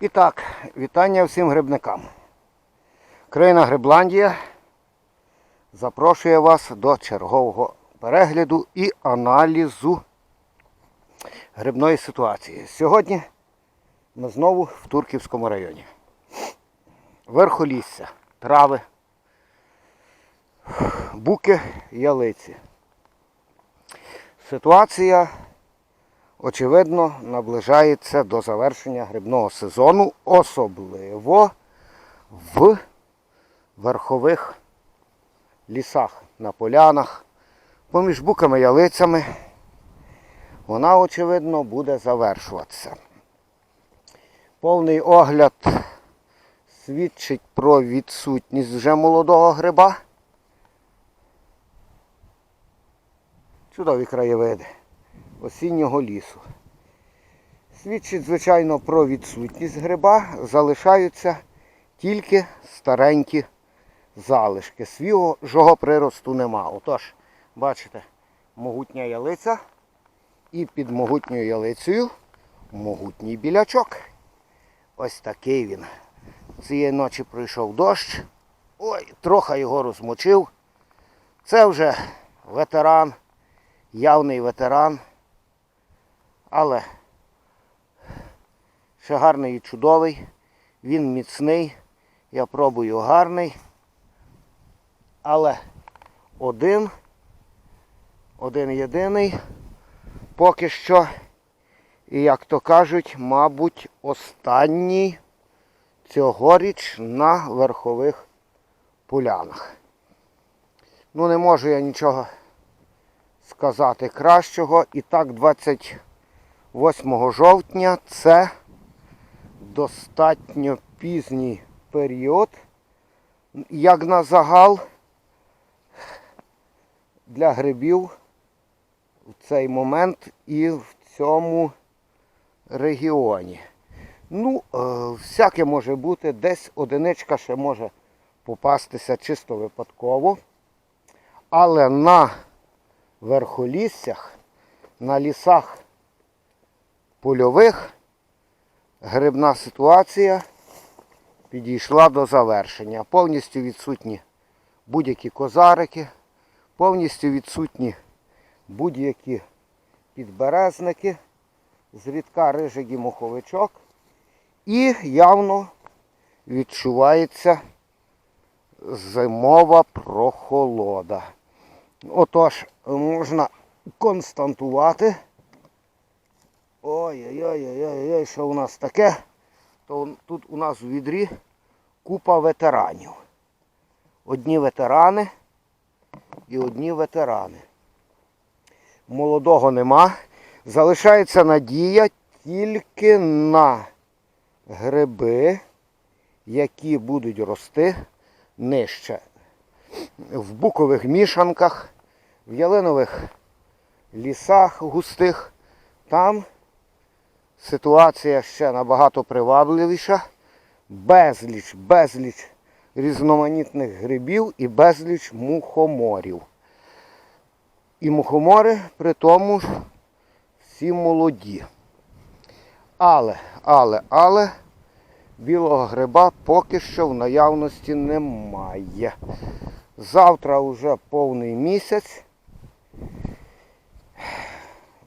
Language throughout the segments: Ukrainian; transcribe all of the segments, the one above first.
І так, вітання всім грибникам. Країна Грибландія запрошує вас до чергового перегляду і аналізу грибної ситуації. Сьогодні ми знову в Турківському районі. Верхолісся, трави, буки, ялиці. Ситуація очевидно, наближається до завершення грибного сезону, особливо в верхових лісах, на полянах, поміж буками ялицями. Вона, очевидно, буде завершуватися. Повний огляд свідчить про відсутність вже молодого гриба. Чудові краєвиди осіннього лісу. Свідчить, звичайно, про відсутність гриба, залишаються тільки старенькі залишки. Свіжого приросту нема. Отож, бачите, могутня ялиця і під могутньою ялицею могутній білячок. Ось такий він. Цієї ночі пройшов дощ. Ой, трохи його розмочив. Це вже ветеран, явний ветеран. Але ще гарний і чудовий. Він міцний. Я пробую гарний. Але один, один єдиний, поки що, і як то кажуть, мабуть, останній цьогоріч на верхових полянах. Ну, не можу я нічого сказати кращого. І так, 28 жовтня це достатньо пізній період, як на загал для грибів в цей момент і в цьому регіоні. Ну, е, всяке може бути, десь одиничка ще може попастися чисто випадково. Але на верхоліссях, на лісах польових грибна ситуація підійшла до завершення. Повністю відсутні будь-які козарики, повністю відсутні будь-які підберезники, зрідка рижик і муховичок. І явно відчувається зимова прохолода. Отож, можна константувати. Ой-ой-ой, що у нас таке? То тут у нас у відрі купа ветеранів. Одні ветерани і одні ветерани. Молодого нема. Залишається надія тільки на гриби, які будуть рости нижче. В букових мішанках, в ялинових лісах густих. Там ситуація ще набагато привабливіша. Безліч, безліч різноманітних грибів і безліч мухоморів. І мухомори при тому ж всі молоді. Але, але, але білого гриба поки що в наявності немає. Завтра вже повний місяць.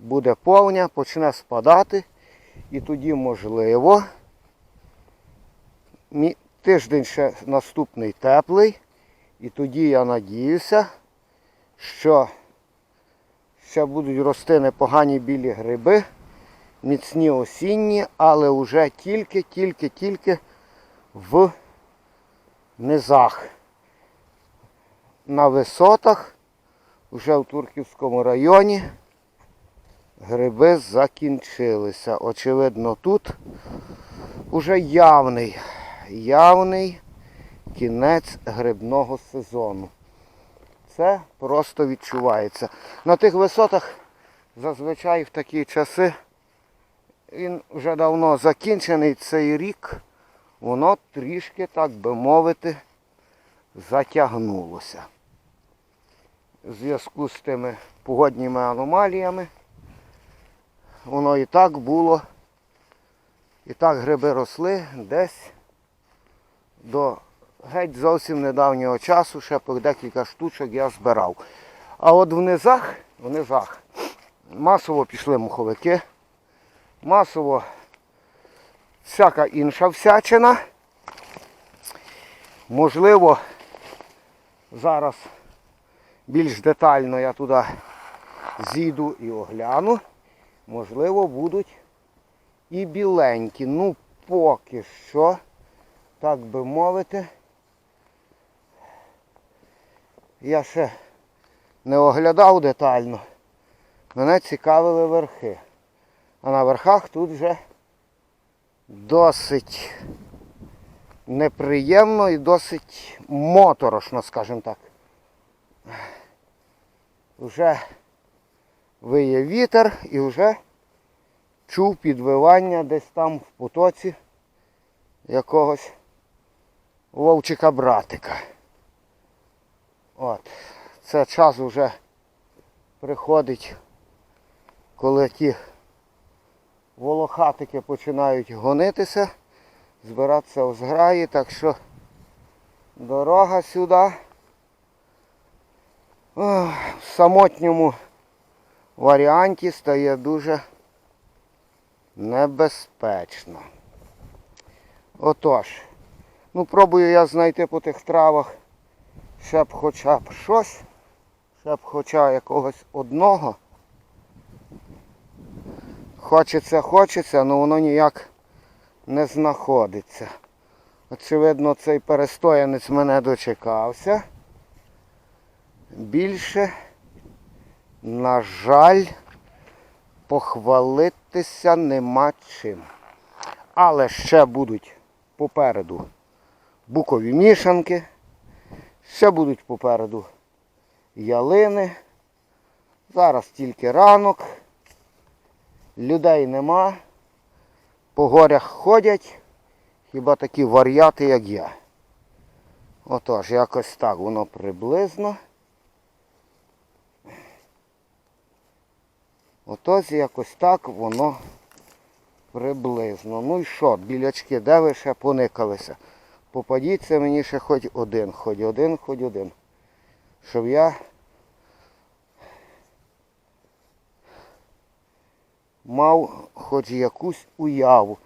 Буде повня, почне спадати. І тоді можливо. Тиждень ще наступний теплий. І тоді я надіюся, що ще будуть рости непогані білі гриби, міцні осінні, але вже тільки, тільки, тільки в низах. На висотах, вже в Турківському районі, гриби закінчилися. Очевидно, тут уже явний, явний кінець грибного сезону. Це просто відчувається. На тих висотах зазвичай в такі часи він вже давно закінчений цей рік, воно трішки, так би мовити, затягнулося. В зв'язку з тими погодніми аномаліями воно і так було І так гриби росли десь до геть зовсім недавнього часу, ще по декілька штучок я збирав. А от в низах, в низах масово пішли муховики, масово всяка інша всячина. Можливо, зараз більш детально я туди зійду і огляну. Можливо, будуть і біленькі. Ну, поки що, так би мовити, я ще не оглядав детально. Мене цікавили верхи. А на верхах тут вже досить неприємно і досить моторошно, скажімо так. Вже виє вітер і вже чув підвивання десь там в потоці якогось вовчика братика. От. Це час вже приходить, коли ті волохатики починають гонитися, збиратися в зграї, так що дорога сюди в самотньому варіанті стає дуже небезпечно. Отож, ну пробую я знайти по тих травах ще б хоча б щось, ще б хоча якогось одного. Хочеться, хочеться, але воно ніяк не знаходиться. Очевидно, цей перестоянець мене дочекався. Більше, на жаль, похвалитися нема чим. Але ще будуть попереду букові мішанки, ще будуть попереду ялини. Зараз тільки ранок, людей нема, по горях ходять, хіба такі вар'яти, як я. Отож, якось так воно приблизно. Отож, якось так воно приблизно. Ну і що, білячки, де ви ще поникалися? Попадіться мені ще хоч один, хоч один, хоч один. Щоб я мав хоч якусь уяву.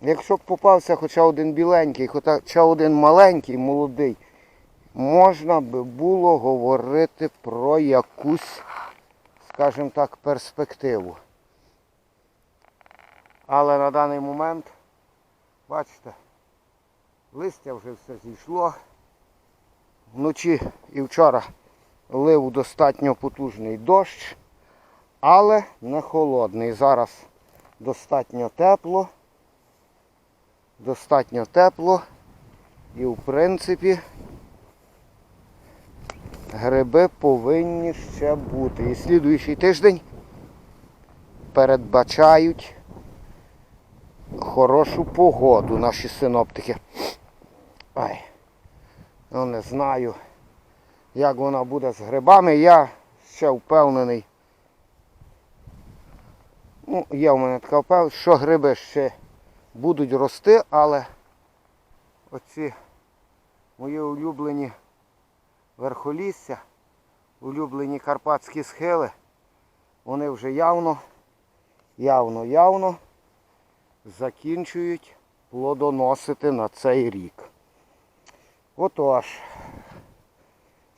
Якщо б попався хоча один біленький, хоча один маленький, молодий, можна би було говорити про якусь, скажімо так, перспективу. Але на даний момент, бачите, листя вже все зійшло. Вночі і вчора лив достатньо потужний дощ, але не холодний. Зараз достатньо тепло. Достатньо тепло. І в принципі гриби повинні ще бути. І слідуючий тиждень передбачають хорошу погоду наші синоптики. Ай, ну не знаю, як вона буде з грибами. Я ще впевнений. Ну, є в мене така впевненість, що гриби ще будуть рости, але оці мої улюблені верхолісся, улюблені карпатські схили, вони вже явно, явно, явно закінчують плодоносити на цей рік. Отож,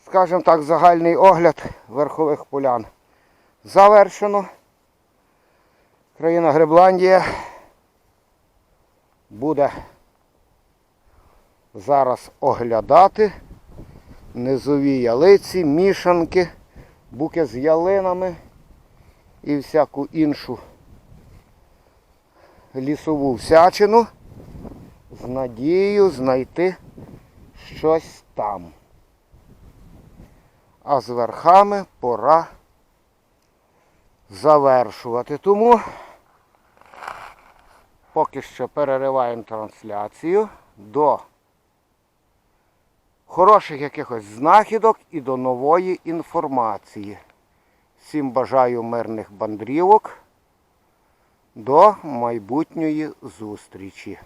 скажімо так, загальний огляд верхових полян завершено. Країна Гребландія буде зараз оглядати низові ялиці, мішанки, буки з ялинами і всяку іншу лісову всячину з надією знайти щось там. А з верхами пора завершувати. Тому поки що перериваємо трансляцію до хороших якихось знахідок і до нової інформації. Всім бажаю мирних бандрівок. До майбутньої зустрічі.